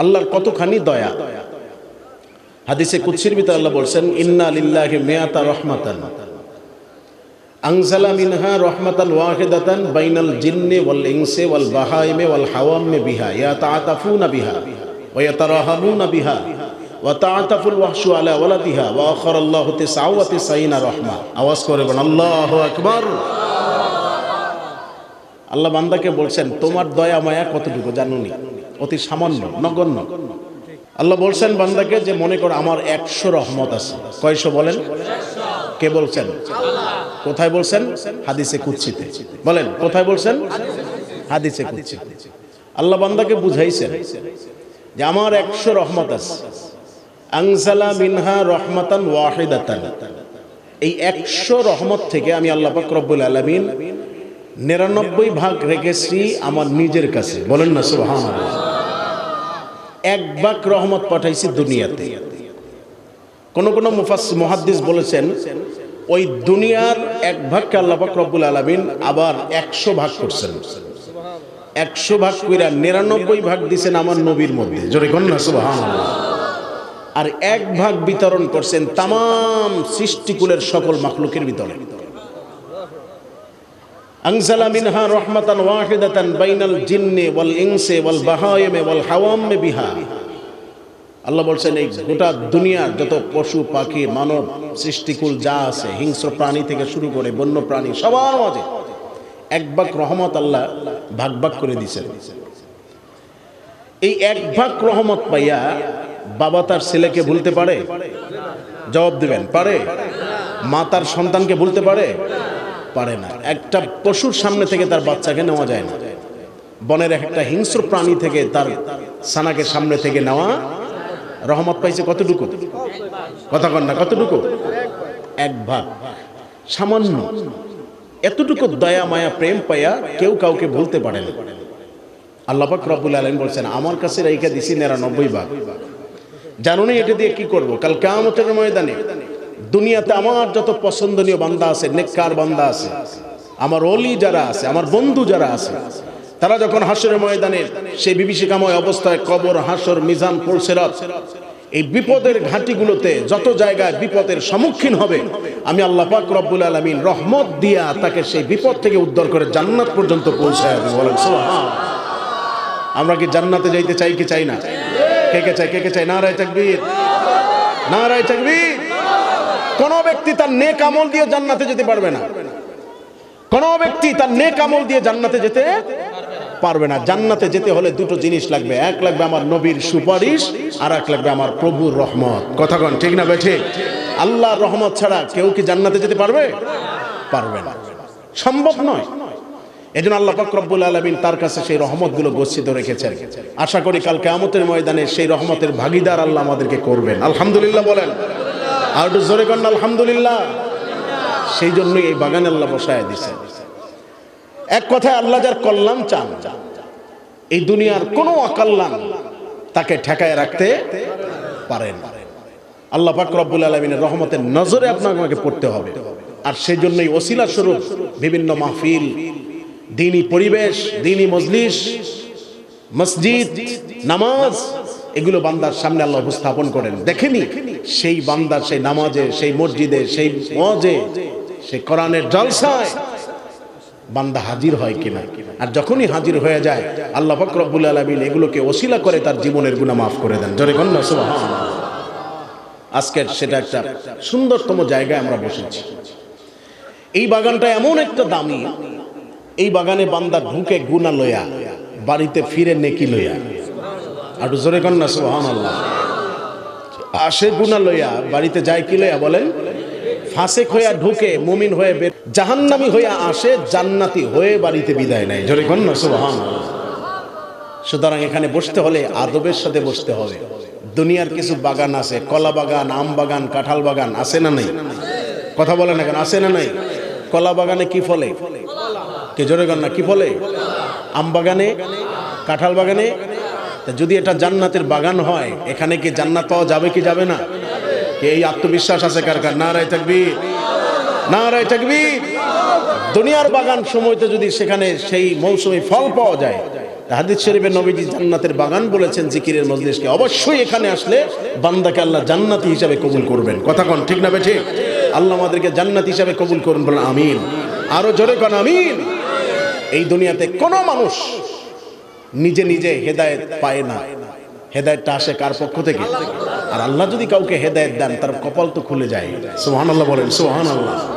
আল্লাহর কতখানি দয়া। হাদিসে কুৎসির ভিতরে আল্লাহ বলছেন, ইন্না লিল্লাহি মিয়াতা রহমাতান। আনজালা মিনহা রহমাতান ওয়াহিদাতান বাইনাল জিন্নি ওয়াল ইনসি ওয়াল বাহাইমি ওয়াল হাওয়ামি বিহা। ইয়াতাআতাফুনা বিহা ওয়া ইয়াতারাহামুনা বিহা ওয়া তাআতাফুল ওয়াহশু আলা ওয়ালাদিহা ওয়া আখার আল্লাহু তিসআ ওয়া তিসঈনা রহমা। আওয়াজ করে বলেন, আল্লাহু আকবার। আল্লাহ বান্দাকে বলছেন, তোমার দয়া মায়া কতটুকু জানুনি অতি সামান্য, নগণ্য। আল্লাহ বলছেন, বান্দাকে যে মনে করো আমার একশো রহমত আছে। কয়শো বলেন? কে বলছেন? কোথায় বলছেন? হাদিসে কুচ্ছিতে বলেন, কোথায় বলছেন? হাদিসে কুচ্ছিতে আল্লাহ বান্দাকে বুঝাইছেন যে আমার একশো রহমত আছে। আংসালা মিনহা রহমাতান ওয়াহিদাতান। এই একশো রহমত থেকে আমি আল্লাহ পাক রব্বুল আলামিন নিরানব্বই ভাগ রেখেছি আমার নিজের কাছে। বলেন না সুবহান এক ভাগ রহমত পাঠাইছি দুনিয়াতে। কোন কোন মুফাস মুহাদ্দিস বলেছেন, ওই দুনিয়ার এক ভাগকে আল্লাহ পাক রব্বুল আলামিন আবার একশো ভাগ করছেন। একশো ভাগ কইরা নিরানব্বই ভাগ দিছেন আমার নবীর মধ্যে। জোরে আর এক ভাগ বিতরণ করছেন তাম সৃষ্টিকুলের সকল মাকলুকের মাখলুকের আংসালা মিনহা রহমাতান ওয়াহিদাতান বাইনাল জিন্নে ওয়াল ইনসে ওয়াল বাহায়েমে ওয়াল হাওয়ামে বিহা আল্লাহ বলছেন, এই গোটা দুনিয়ার যত পশু, পাখি, মানব, সৃষ্টিকুল যা আছে, হিংস্র প্রাণী থেকে শুরু করে বন্য প্রাণী, সবার মাঝে এক ভাগ রহমত আল্লাহ ভাগ ভাগ করে দিয়েছেন। এই এক ভাগ রহমত পাইয়া বাবা তার ছেলেকে ভুলতে পারে? জবাব দিবেন, পারে। মা তার সন্তানকে ভুলতে পারে? পারে না। একটা পশুর সামনে থেকে তার বাচ্চাকে নেওয়া যায় না। বনের একটা হিংস্র প্রাণী থেকে তার সানাকে সামনে থেকে নেওয়া রহমত পাইছে কতটুকু? কথা কন না, কতটুকু? এক ভাগ। সামান্য। এতটুকু দয়া, মায়া, প্রেম পাইয়া কেউ কাউকে ভুলতে পারে না। আল্লাহ পাক রব্বুল আলম বলছেন, আমার কাছে রেখে দিছি নিরানব্বই ভাগ। জানো না এটা দিয়ে কি করব? কাল কেমতের ময়দানে দুনিয়াতে আমার যত পছন্দনীয় বান্দা আছে, নেককার বান্দা আছে, আমার অলি যারা আছে, আমার বন্ধু যারা আছে, তারা যখন হাসরের ময়দানে সেই বিভীষিকাময় অবস্থায় কবর, হাসর, মিজান পলসেরাত এই বিপদের ঘাঁটিগুলোতে যত জায়গায় বিপদের সম্মুখীন হবে, আমি আল্লাহ পাক রব্বুল আলমিন রহমত দিয়া তাকে সেই বিপদ থেকে উদ্ধার করে জান্নাত পর্যন্ত পৌঁছায় আমরা কি জান্নাতে যাইতে চাই কি চাই না? কে কে চাই কে কে চাই না রায় তাকবীর। না রায় তাকবীর। কোন ব্যক্তি তার নেক আমল দিয়ে জান্নাতে যেতে পারবে না। কোন ব্যক্তি তার নেক আমল দিয়ে জান্নাতে যেতে পারবে না। জান্নাতে যেতে হলে দুটো জিনিস লাগবে। এক লাগবে আমার নবীর সুপারিশ, আর এক লাগবে আমার প্রভুর রহমত। কথা কন, ঠিক না বেঠে? আল্লাহর রহমত ছাড়া কেউ কি জান্নাতে যেতে পারবে? পারবে না। সম্ভব নয়। এই জন্য আল্লাহ রব্বুল আলমিন তার কাছে সেই রহমতগুলো গচ্ছিত রেখেছেন। আশা করি কাল কেয়ামতের ময়দানে সেই রহমতের ভাগিদার আল্লাহ আমাদেরকে করবেন। আলহামদুলিল্লাহ বলেন। আর একটু জোরে করেন আলহামদুলিল্লাহ। সেই জন্যই এই বাগানে আল্লাহ বসায় দিছেন এক কথায় আল্লাহ যার কল্যাণ চান, এই দুনিয়ার কোনো অকল্যাণ তাকে ঠেকায় রাখতে পারেন। আল্লাহ পাক রব্বুল আলমিনের রহমতের নজরে আপনাকে আমাকে পড়তে হবে। আর সেই জন্যই ওসিলা স্বরূপ বিভিন্ন মাহফিল, দিনী পরিবেশ, দিনী মজলিস, মসজিদ, নামাজ, এগুলো বান্দার সামনে আল্লাহ উপস্থাপন করেন। দেখেনি? সেই বান্দার সেই নামাজে, সেই মসজিদে, সেই মজে সেই কোরআনের জলসায় বান্দা হাজির হয় কিনা? আর যখনই হাজির হয়ে যায়, আল্লাহ ফকরবুল আলমিন এগুলোকে ওসিলা করে তার জীবনের গুণা মাফ করে দেন। জরে কন্যা আজকের সেটা একটা সুন্দরতম জায়গায় আমরা বসেছি। এই বাগানটা এমন একটা দামি, এই বাগানে বান্দা ঢুকে গুনা লয়া, বাড়িতে ফিরে নেকি লইয়া আর জোরে কন্যা সুহান আল্লাহ আসে গুনা লইয়া, বাড়িতে যায় কি লইয়া বলেন? ফাঁসেক হইয়া ঢুকে মুমিন হয়ে বের জাহান্নামি হইয়া আসে, জান্নাতি হয়ে বাড়িতে বিদায় নেয়। জোরে কন্যা সুহান সুতরাং এখানে বসতে হলে আদবের সাথে বসতে হবে। দুনিয়ার কিছু বাগান আছে, কলা বাগান, আম বাগান, কাঁঠাল বাগান, আছে না নাই? কথা বলেন এখন আছে না নাই? কলা বাগানে কি ফলে? কে জোরে কন্যা কি ফলে? আম বাগানে, কাঁঠাল বাগানে যদি এটা জান্নাতের বাগান হয়, এখানে কি জান্নাত পাওয়া যাবে কি যাবে না? এই আত্মবিশ্বাস আছে কার কার? না রায় থাকবি না রায় থাকবি দুনিয়ার বাগান সময়তে যদি সেখানে সেই মৌসুমি ফল পাওয়া যায় হাদিস শরীফে নবীজি জান্নাতের বাগান বলেছেন জিকিরের মজলিসকে। অবশ্যই এখানে আসলে বান্দাকে আল্লাহ জান্নাতি হিসাবে কবুল করবেন। কথা কন, ঠিক না বে ঠিক আল্লাহ আমাদেরকে জান্নাত হিসাবে কবুল করুন, বলেন আমিন। আরও জোরে কন, আমিন। এই দুনিয়াতে কোনো মানুষ নিজে নিজে হেদায়ত পায় না। হেদায়তটা আসে কার পক্ষ থেকে? আর আল্লাহ যদি কাউকে হেদায়ত দেন, তার কপাল তো খুলে যায়। সোহান আল্লাহ বলেন সোহান আল্লাহ